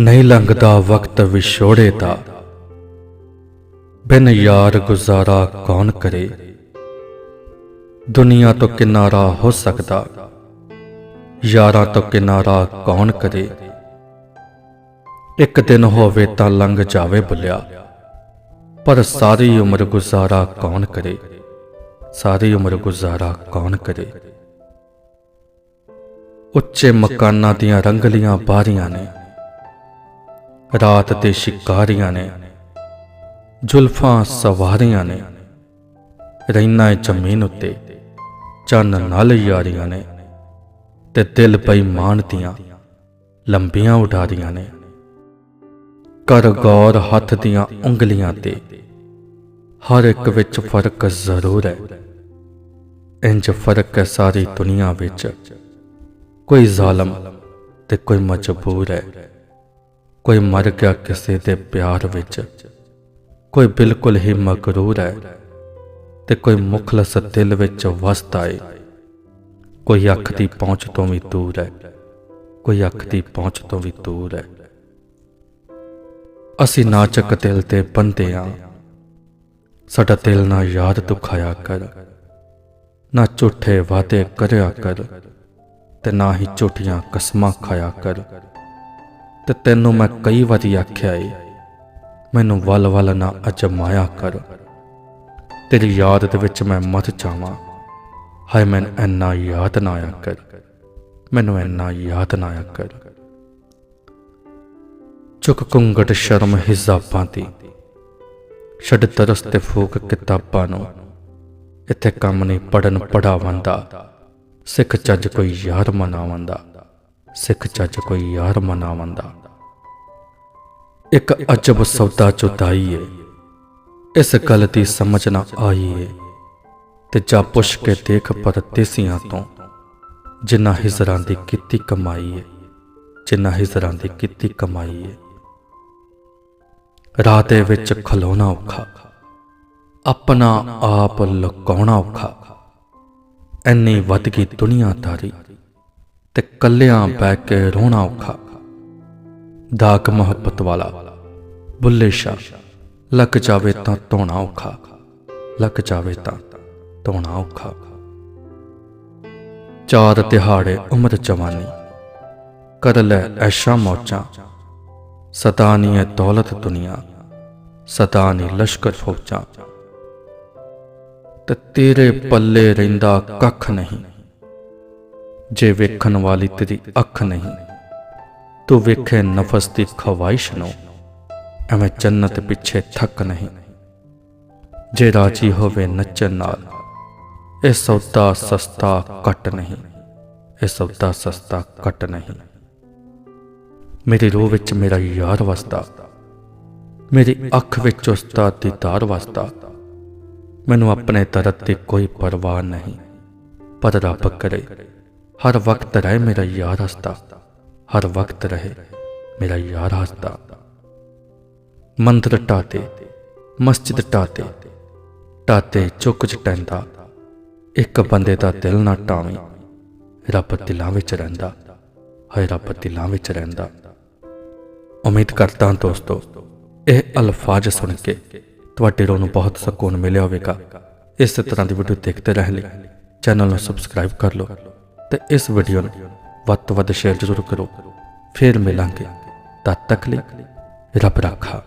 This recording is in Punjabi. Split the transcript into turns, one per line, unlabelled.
ਨਹੀਂ ਲੰਘਦਾ ਵਕਤ ਵਿਛੋੜੇ ਦਾ। ਬਿਨ ਯਾਰ ਗੁਜ਼ਾਰਾ ਕੌਣ ਕਰੇ? ਦੁਨੀਆ ਤੋਂ ਕਿਨਾਰਾ ਹੋ ਸਕਦਾ। ਯਾਰਾਂ ਤੋਂ ਕਿਨਾਰਾ ਕੌਣ ਕਰੇ? ਇੱਕ ਦਿਨ ਹੋਵੇ ਤਾਂ ਲੰਘ ਜਾਵੇ ਬੁੱਲਿਆ। ਪਰ ਸਾਰੀ ਉਮਰ ਗੁਜ਼ਾਰਾ ਕੌਣ ਕਰੇ? ਸਾਰੀ ਉਮਰ ਗੁਜ਼ਾਰਾ ਕੌਣ ਕਰੇ? ਉੱਚੇ ਮਕਾਨਾਂ ਦੀਆਂ ਰੰਗਲੀਆਂ ਬਾਰੀਆਂ ਨੇ। ਰਾਤ ਦੇ ਸ਼ਿਕਾਰੀਆਂ ਨੇ, ਜ਼ੁਲਫਾਂ ਸਵਾਰੀਆਂ ਨੇ ਰਹਿਣਾ ਜ਼ਮੀਨ ਉੱਤੇ ਚੰਨ ਨਾਲ ਯਾਰੀਆਂ ਨੇ ਤੇ ਦਿਲ ਬੇਈਮਾਨ ਦੀਆਂ ਲੰਬੀਆਂ ਉਡਾਰੀਆਂ ਨੇ। ਕਰ ਗੌਰ ਹੱਥ ਦੀਆਂ ਉਂਗਲੀਆਂ ਤੇ ਹਰ ਇੱਕ ਵਿੱਚ ਫ਼ਰਕ ਜ਼ਰੂਰ ਹੈ। ਇੰਜ ਫ਼ਰਕ ਹੈ ਸਾਰੀ ਦੁਨੀਆ ਵਿੱਚ ਕੋਈ ਜ਼ਾਲਮ ਤੇ ਕੋਈ ਮਜਬੂਰ ਹੈ। ਕੋਈ ਮਰ ਗਿਆ ਕਿਸੇ ਦੇ ਪਿਆਰ ਵਿੱਚ, ਕੋਈ ਬਿਲਕੁਲ ਹੀ ਮਗਰੂਰ ਹੈ ਤੇ ਕੋਈ ਮੁਖਲਸ ਦਿਲ ਵਿੱਚ ਵਸਦਾ ਹੈ ਕੋਈ ਅੱਖ ਦੀ ਪਹੁੰਚ ਤੋਂ ਵੀ ਦੂਰ ਹੈ, ਕੋਈ ਅੱਖ ਦੀ ਪਹੁੰਚ ਤੋਂ ਵੀ ਦੂਰ ਹੈ। ਅਸੀਂ ਨਾਚਕ ਦਿਲ ਤੇ ਬੰਦੇ ਆ। ਸਾਡਾ ਦਿਲ ਨਾ ਯਾਦ ਦੁਖਾਇਆ ਕਰ, ਨਾ ਝੂਠੇ ਵਾਅਦੇ ਕਰਿਆ ਕਰ ਤੇ ਨਾ ਹੀ ਝੂਠੀਆਂ ਕਸਮਾਂ ਖਾਇਆ ਕਰ। ਤੇ ਤੈਨੂੰ ਮੈਂ ਕਈ ਵਾਰੀ ਆਖਿਆ ਏ, ਮੈਨੂੰ ਵੱਲ ਵੱਲ ਨਾ ਅਜਮਾਇਆ ਕਰ। ਤੇਰੀ ਯਾਦ ਦੇ ਵਿੱਚ ਮੈਂ ਮਤ ਜਾਵਾਂ ਹਾਏ, ਮੈਨੂੰ ਇੰਨਾ ਯਾਦ ਨਾ ਆਇਆ ਕਰ। ਮੈਨੂੰ ਇੰਨਾ ਯਾਦ ਨਾ ਆਇਆ ਕਰ। ਚੁੱਕ ਕੁੰਗਟ ਸ਼ਰਮ ਹਿਜ਼ਾਬਾਂ ਦੀ ਛੱਡ ਤਰਸ ਤੇ ਫੂਕ ਕਿਤਾਬਾਂ ਨੂੰ। ਇੱਥੇ ਕੰਮ ਨਹੀਂ ਪੜਨ ਪੜਾਵੰਦਾ ਸਿੱਖ ਚੱਜ ਕੋਈ ਯਾਰ ਮਨਾਵੰਦਾ। ਸਿੱਖ ਚੱਜ ਕੋਈ ਯਾਰ ਮਨਾਵੰਦਾ। ਇੱਕ ਅਜਬ ਸੌਦਾ ਜੁਦਾਈ ਏ ਇਸ ਗੱਲ ਦੀ ਸਮਝ ਨਾ ਆਈ ਏ ਤੇ ਜਾ ਪੁੱਛ ਕੇ ਦੇਖ ਪਰਦੇਸੀਆਂ ਤੋਂ ਜਿਨ੍ਹਾਂ ਹਿਜ਼ਰਾਂ ਦੀ ਕੀਤੀ ਕਮਾਈ ਏ ਜਿਨ੍ਹਾਂ ਹਿਜ਼ਰਾਂ ਦੀ ਕੀਤੀ ਕਮਾਈ ਏ ਰਾਹ ਦੇ ਵਿੱਚ ਖਲੋਣਾ ਔਖਾ, ਆਪਣਾ ਆਪ ਲੁਕਾਉਣਾ ਔਖਾ। ਐਨੀ ਵੱਧ ਗਈ ਦੁਨੀਆਦਾਰੀ ਤੇ ਕੱਲਿਆਂ ਬਹਿ ਕੇ ਰੋਣਾ ਔਖਾ। ਦਾਕ ਮੁਹੱਬਤ ਵਾਲਾ। ਬੁੱਲੇ ਸ਼ਾ ਲੱਗ ਜਾਵੇ ਤਾਂ ਧੋਣਾ ਔਖਾ। ਲੱਕ ਜਾਵੇ ਤਾਂ ਧੋਣਾ ਔਖਾ। ਚਾਰ ਦਿਹਾੜੇ ਉਮਰ ਜਵਾਨੀ। ਕਰ ਲੈ ਐਸ਼ਾ ਮੌਜਾਂ। ਸਦਾ ਨੀ ਹੈ ਦੌਲਤ ਦੁਨੀਆ। ਸਦਾ ਨੀ ਲਸ਼ਕਰ ਫੌਜਾਂ। ਤੇ ਤੇਰੇ ਪੱਲੇ ਰਹਿੰਦਾ ਕੱਖ ਨਹੀਂ। ਜੇ ਵੇਖਣ ਵਾਲੀ ਤੇਰੀ ਅੱਖ ਨਹੀਂ। ਤੂੰ ਵੇਖੇ ਨਫਸ ਦੀ ਖਵਾਇਸ਼ ਨੂੰ, ਐਵੇਂ ਜੰਨਤ ਪਿੱਛੇ ਥੱਕ ਨਹੀਂ। ਜੇ ਰਾਜੀ ਹੋਵੇ ਨੱਚਣ ਨਾਲ, ਇਹ ਸੌਦਾ ਸਸਤਾ ਘਟ ਨਹੀਂ, ਇਹ ਸੌਦਾ ਸਸਤਾ ਘਟ ਨਹੀਂ। ਮੇਰੀ ਰੂਹ ਵਿੱਚ ਮੇਰਾ ਯਾਰ ਵਸਦਾ, ਮੇਰੀ ਅੱਖ ਵਿੱਚ ਉਸਦਾ ਦੀਦਾਰ ਵਸਦਾ। ਮੈਨੂੰ ਆਪਣੇ ਦਰਦ ਦੀ ਕੋਈ ਪਰਵਾਹ ਨਹੀਂ, ਪਰ ਰੱਬ ਕਰੇ, ਹਰ ਵਕਤ ਰਹੇ ਮੇਰਾ ਯਾਰ ਹਸਦਾ। ਹਰ ਵਕਤ ਰਹੇ, ਮੇਰਾ ਯਾਰ ਹੱਸਦਾ। ਮੰਦਰ ਟਾਤੇ ਮਸਜਿਦ ਟਾਤੇ ਟਾਤੇ ਚੁੱਕ ਚਟੈਂਦਾ ਇੱਕ ਬੰਦੇ ਦਾ ਦਿਲ ਨਾ ਟਾਵੀਂ, ਰੱਬ ਦਿਲਾਂ ਵਿੱਚ ਰਹਿੰਦਾ। ਹਾਏ, ਰੱਬ ਦਿਲਾਂ ਵਿੱਚ ਰਹਿੰਦਾ। ਉਮੀਦ ਕਰਦਾ ਦੋਸਤੋ, ਇਹ ਅਲਫਾਜ਼ ਸੁਣ ਕੇ ਤੁਹਾਡੇ ਰੋਹ ਨੂੰ ਬਹੁਤ ਸਕੂਨ ਮਿਲਿਆ ਹੋਵੇਗਾ। ਇਸ ਤਰ੍ਹਾਂ ਦੀ ਵੀਡੀਓ ਦੇਖਦੇ ਰਹਿਣ ਲਈ ਚੈਨਲ ਨੂੰ ਸਬਸਕ੍ਰਾਈਬ ਕਰ ਲਓ ਤੇ ਇਸ ਵੀਡੀਓ ਨੂੰ ਵੱਧ ਤੋਂ ਵੱਧ ਸ਼ੇਅਰ ਜ਼ਰੂਰ ਕਰੋ ਫਿਰ ਮਿਲਾਂਗੇ। ਤਦ ਤੱਕ ਲਈ ਰੱਬ ਰਾਖਾ।